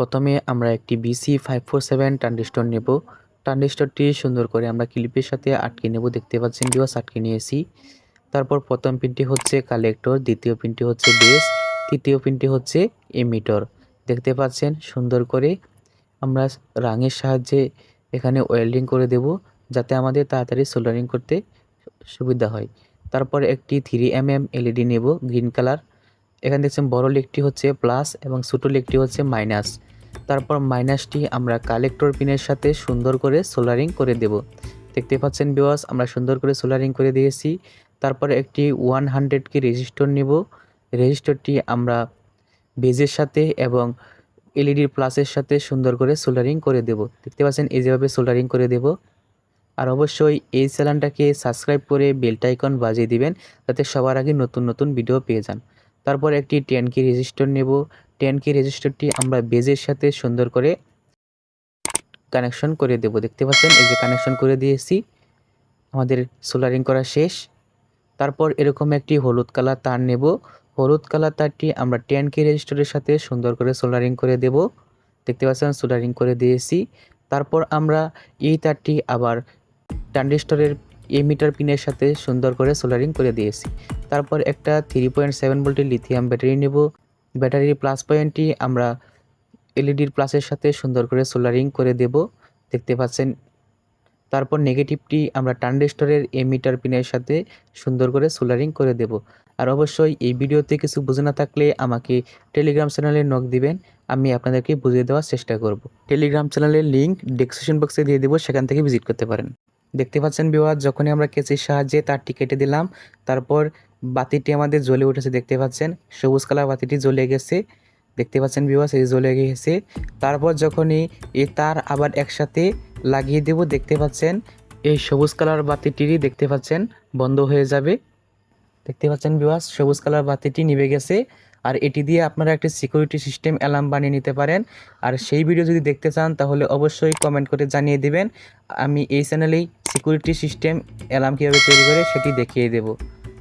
প্রথমে আমরা একটি BC five four seven transistor নেব। ট্রানজিস্টরটি সুন্দর করে আমরা ক্লিপের সাথে আটকে নেব, দেখতে পাচ্ছেন বিওয়াস আটকে নিয়েছি। তারপর প্রথম পিনটি হচ্ছে কালেক্টর দ্বিতীয় পিনটি হচ্ছে বেস তৃতীয় পিনটি হচ্ছে এমিটর দেখতে পাচ্ছেন সুন্দর করে আমরা রাঙের সাহায্যে এখানে ওয়েল্ডিং করে দেব, যাতে আমাদের তাড়াতাড়ি সোল্ডারিং করতে সুবিধা হয়। তারপর একটি থ্রি এম এম এলইডি নেব গ্রিন কালার এখানে দেখছেন বড় লেগটি হচ্ছে প্লাস এবং ছোটো লেগটি হচ্ছে মাইনাস। তারপর মাইনাসটি আমরা কালেক্টর পিনের সাথে সুন্দর করে সোলারিং করে দেব। দেখতে পাচ্ছেন বিওয়াস আমরা সুন্দর করে সোলারিং করে দিয়েছি। তারপর একটি ওয়ান হান্ড্রেড কি রেজিস্টর নেব। রেজিস্টরটি আমরা বেজের সাথে এবং এলইডির প্লাসের সাথে সুন্দর করে সোলারিং করে দেব। দেখতে পাচ্ছেন, এই যেভাবে সোলারিং করে দেব। আর অবশ্যই এই চ্যানেলটাকে সাবস্ক্রাইব করে বেলটা আইকন বাজিয়ে দিবেন, যাতে সবার আগে নতুন নতুন ভিডিও পেয়ে যান। তারপর একটি টেন কি রেজিস্টার নেব। টেন কি রেজিস্টারটি আমরা বেজের সাথে সুন্দর করে কানেকশন করে দেব। দেখতে পাচ্ছেন, এই যে কানেকশন করে দিয়েছি। আমাদের সোলারিং করা শেষ। তারপর এরকম একটি হলুদ কালার তার নেব। হলুদ কালার তারটি আমরা টেন কে রেজিস্টারের সাথে সুন্দর করে সোলারিং করে দেব। দেখতে পাচ্ছেন সোলারিং করে দিয়েছি। তারপর আমরা এই তারটি আবার ট্রানজিস্টরের এমিটার পিনের সাথে সুন্দর করে সোলারিং করে দিয়েছি। তারপর একটা থ্রি পয়েন্ট সেভেন ভোল্টের লিথিয়াম ব্যাটারি নেব। ব্যাটারির প্লাস পয়েন্টটি আমরা এলইডির প্লাসের সাথে সুন্দর করে সোলারিং করে দেব। দেখতে পাচ্ছেন। তারপর নেগেটিভটি আমরা ট্রানজিস্টরের এমিটার পিনের সাথে সুন্দর করে সোলারিং করে দেব। আর অবশ্যই এই ভিডিওতে কিছু বুঝে না থাকলে আমাকে টেলিগ্রাম চ্যানেলে নক দিবেন। আমি আপনাদেরকে বুঝিয়ে দেওয়ার চেষ্টা করব। টেলিগ্রাম চ্যানেলের লিঙ্ক ডিসক্রিপশন বক্সে দিয়ে দেবো। সেখান থেকে ভিজিট করতে পারেন। দেখতে পাচ্ছেন বিওয়ার যখনই আমরা কেচির সাহায্যে তারটি কেটে দিলাম, তারপর বাতিটি আমাদের জ্বলে উঠেছে, দেখতে পাচ্ছেন? সবুজ কালার বাতিটি জ্বলে গেছে, দেখতে পাচ্ছেন বিওয়াস এই জ্বলে গেছে। তারপর যখনই এই তার আবার একসাথে লাগিয়ে দেব, দেখতে পাচ্ছেন? এই সবুজ কালার বাতিটিরই দেখতে পাচ্ছেন, বন্ধ হয়ে যাবে। দেখতে পাচ্ছেন বিওয়াস সবুজ কালার বাতিটি নিভে গেছে। আর এটি দিয়ে আপনারা একটি সিকিউরিটি সিস্টেম অ্যালার্ম বানিয়ে নিতে পারেন। আর সেই ভিডিও যদি দেখতে চান, তাহলে অবশ্যই কমেন্ট করে জানিয়ে দিবেন। আমি এই চ্যানেলেই সিকিউরিটি সিস্টেম অ্যালার্ম কীভাবে তৈরি করে সেটি দেখিয়ে দেব।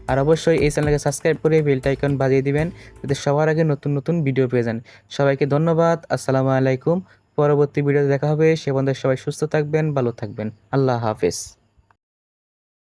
আর অবশ্যই এই চ্যানেলকে সাবস্ক্রাইব করে বেলটা আইকন বাজিয়ে দিবেন, যাতে সবার আগে নতুন নতুন ভিডিও পেয়ে যান। সবাইকে ধন্যবাদ, আসসালামু আলাইকুম। পরবর্তী ভিডিওতে দেখা হবে। সে বন্ধু সবাই সুস্থ থাকবেন, ভালো থাকবেন। আল্লাহ হাফেজ।